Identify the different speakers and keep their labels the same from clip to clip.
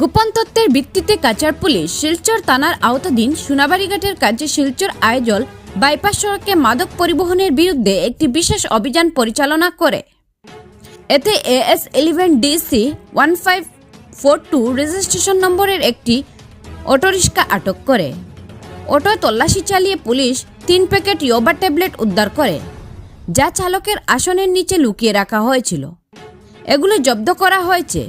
Speaker 1: গোপন তত্ত্বের ভিত্তিতে কাচার পুলিশ শিলচর থানার আওতাধীন সোনাবাড়িঘাটের কাছে শিলচর আয়োজল বাইপাস সড়কে মাদক পরিবহনের বিরুদ্ধে একটি বিশেষ অভিযান পরিচালনা করে। এতে AS eleven DC one five four two registration নম্বরের একটি অটোরিক্সা আটক করে। অটো তল্লাশি চালিয়ে পুলিশ তিন প্যাকেট ইয়োবা ট্যাবলেট উদ্ধার করে, যা চালকের আসনের নিচে লুকিয়ে রাখা হয়েছিল। এগুলো জব্দ করা হয়েছে।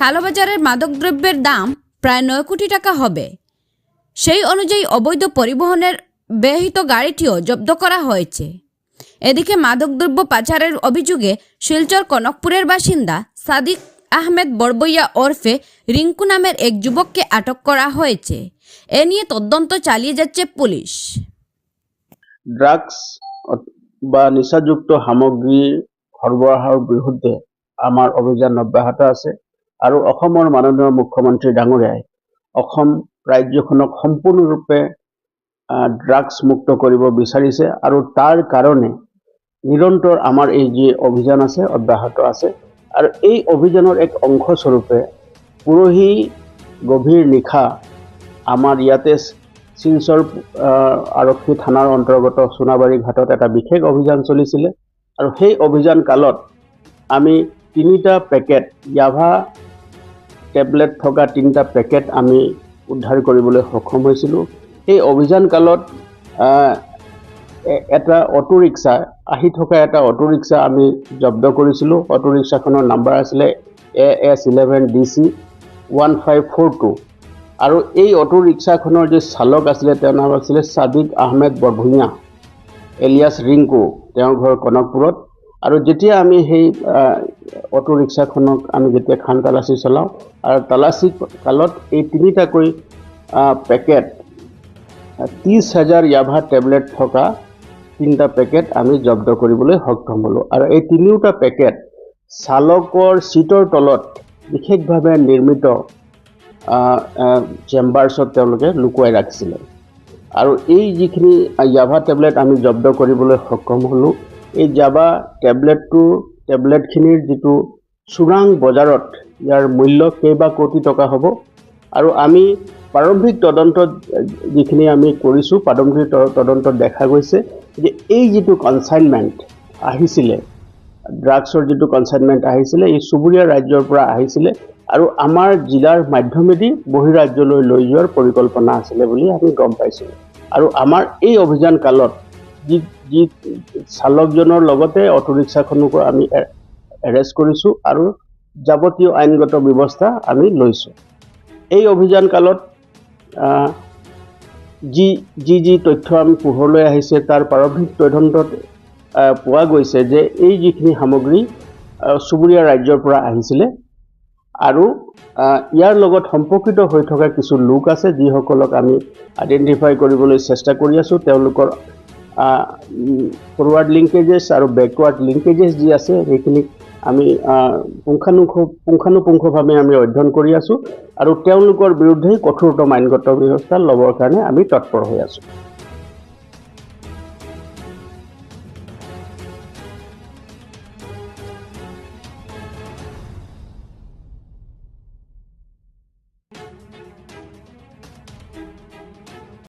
Speaker 1: কালোবাজারের মাদকদ্রব্যের দাম প্রায় নয় কোটি টাকা হবে। সেই অনুযায়ী অবৈধ পরিবহনের ব্যহিত গাড়িটিও জব্দ করা হয়েছে। এদিকে মাদকদ্রব্য পাচারের অভিযোগে শিলচর কনকপুরের বাসিন্দা সাদিক আহমেদ বড়বইয়া ওরফে রিঙ্কু নামের এক যুবককে আটক করা হয়েছে। এ নিয়ে তদন্ত চালিয়ে যাচ্ছে পুলিশ।
Speaker 2: ড্রাগস বা নিচাযুক্ত সামগ্রী সৰবৰাহৰ বিৰুদ্ধে আমার অভিযান অব্যাহত আছে। আৰু অসমৰ মাননীয় মুখ্যমন্ত্ৰী ডাঙৰীয়াই অসম ৰাজ্যখনক সম্পূৰ্ণৰূপে ড্ৰাগছ মুক্ত কৰিব বিচাৰিছে আৰু তাৰ কাৰণে নিৰন্তৰ আমাৰ এই যি অভিযান আছে, অব্যাহত আছে, আৰু এই অভিযানৰ এক অংশস্বৰূপে পৰহি গভীৰ নিশা আমাৰ ইয়াতে শিলচৰ আৰক্ষী থানাৰ অন্তৰ্গত সোণাবাৰী ঘাটত এটা বিশেষ অভিযান চলিছিলে। আৰু সেই অভিযান কালত আমি তিনিটা পেকেট ইয়াভা টেবলেট থকা তিনিটা পেকেট আমি উদ্ধাৰ কৰিবলৈ সক্ষম হৈছিলোঁ। সেই অভিযান কালত এটা অটো ৰিক্সা, আহি থকা এটা অটো ৰিক্সা আমি জব্দ কৰিছিলোঁ। অটো ৰিক্সাখনৰ নাম্বাৰ আছিলে A S eleven D C one five four two. আৰু এই অটো ৰিক্সাখনৰ যি চালক আছিলে, তেওঁৰ নাম আছিলে ছাদিক আহমেদ বৰভূঞা, এলিয়াছ ৰিংকু, তেওঁৰ ঘৰ কনকপুৰত। আৰু যেতিয়া আমি সেই অটো ৰিক্সাখনক আমি যেতিয়া খান তালাচী চলাওঁ, আৰু তালাচী কালত এই তিনিটাকৈ পেকেট ত্ৰিছ হাজাৰ ইয়াভা টেবলেট থকা তিনিটা পেকেট আমি জব্দ কৰিবলৈ সক্ষম হ'লোঁ। আৰু এই তিনিওটা পেকেট চালকৰ ছিটৰ তলত বিশেষভাৱে নিৰ্মিত চেম্বাৰ্ছত তেওঁলোকে লুকুৱাই ৰাখিছিলে। আৰু এই যিখিনি ইয়াভা টেবলেট আমি জব্দ কৰিবলৈ সক্ষম হ'লোঁ, এই জাভা টেবলেটটো টেবলেটখিনিৰ যিটো চোৰাং বজাৰত ইয়াৰ মূল্য কেইবা কোটি টকা হ'ব। আৰু আমি প্ৰাৰম্ভিক তদন্তত যিখিনি আমি কৰিছোঁ, প্ৰাৰম্ভিক তদন্তত দেখা গৈছে যে এই যিটো কনচাইনমেণ্ট আহিছিলে ড্ৰাগছৰ যিটো কনচাইনমেণ্ট আহিছিলে এই চুবুৰীয়া ৰাজ্যৰ পৰা আহিছিলে আৰু আমাৰ জিলাৰ মাধ্যমেদি বহিৰাজ্যলৈ লৈ যোৱাৰ পৰিকল্পনা আছিলে বুলি আমি গম পাইছিলোঁ আৰু আমাৰ এই অভিযান কালত যি যি চালকজনৰ লগতে অটো ৰিক্সাখনকো আমি এৰেষ্ট কৰিছোঁ আৰু যাৱতীয় আইনগত ব্যৱস্থা আমি লৈছোঁ। এই অভিযান কালত যি যি যি তথ্য আমি পোহৰলৈ আহিছে, তাৰ প্ৰাৰম্ভিক তদন্তত পোৱা গৈছে যে এই যিখিনি সামগ্ৰী চুবুৰীয়া ৰাজ্যৰ পৰা আহিছিলে আৰু ইয়াৰ লগত সম্পৰ্কিত হৈ থকা কিছু লোক আছে, যিসকলক আমি আইডেণ্টিফাই কৰিবলৈ চেষ্টা কৰি আছোঁ। তেওঁলোকৰ ফৰৱাৰ্ড লিংকেজেছ আৰু বেকৱাৰ্ড লিংকেজেছ যি আছে সেইখিনিক আমি আহ, পুংখানুপুংখ পুংখানুপুংখভাৱে আমি অধ্যয়ন কৰি আছোঁ। আৰু তেওঁলোকৰ বিৰুদ্ধে কঠোৰতম আইনগত ব্যৱস্থা ল'বৰ কাৰণে আমি তৎপৰ হৈ আছোঁ।